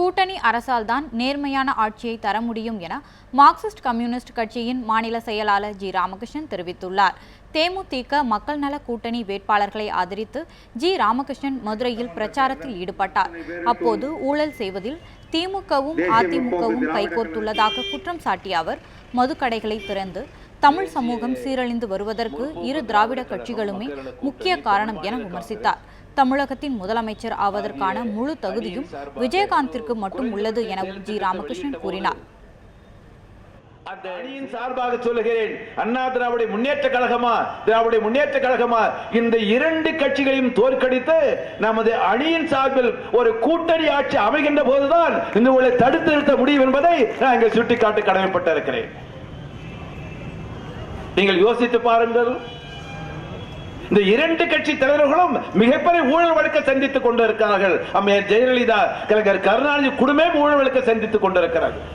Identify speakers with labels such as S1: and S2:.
S1: கூட்டணி அரசால்தான் நேர்மையான ஆட்சியை தர முடியும் என மார்க்சிஸ்ட் கம்யூனிஸ்ட் கட்சியின் மாநில செயலாளர் ஜி ராமகிருஷ்ணன் தெரிவித்துள்ளார். தேமுதிக மக்கள் நல கூட்டணி வேட்பாளர்களை ஆதரித்து ஜி ராமகிருஷ்ணன் மதுரையில் பிரச்சாரத்தில் ஈடுபட்டார். அப்போது ஊழல் செய்வதில் திமுகவும் அதிமுகவும் கைகோர்த்துள்ளதாக குற்றம் சாட்டிய அவர் மதுக்கடைகளை திறந்து தமிழ் சமூகம் சீரழிந்து வருவதற்கு இரு திராவிட கட்சிகளுமே முக்கிய காரணம் என விமர்சித்தார். தமிழகத்தின் முதலமைச்சர் ஆவதற்கான முழு தகுதியும் விஜயகாந்திற்கு மட்டும் உள்ளது எனவும் ஜி. ராமகிருஷ்ணன் கூறினார்.
S2: அந்த அணியின் சார்பாக சொல்லுகிறேன் அண்ணா திராவிட முன்னேற்ற கழகமா திராவிட முன்னேற்ற கழகமா இந்த இரண்டு கட்சிகளையும் தோற்கடித்து நமது அணியின் சார்பில் ஒரு கூட்டணி ஆட்சி அமைகின்ற போதுதான் இந்த உங்களை தடுத்து நிறுத்த முடியும் என்பதை நான் இங்கே சுட்டிக்காட்டு கடமைப்பட்டிருக்கிறேன். நீங்கள் யோசித்து பாருங்கள் இந்த இரண்டு கட்சி தலைவர்களும் மிகப்பெரிய ஊழல் வழக்கை சந்தித்துக் கொண்டிருக்கிறார்கள். அம்மையார் ஜெயலலிதா கலைஞர் கருணாநிதி குடும்பமே ஊழல் வழக்கை சந்தித்துக் கொண்டிருக்கிறார்கள்.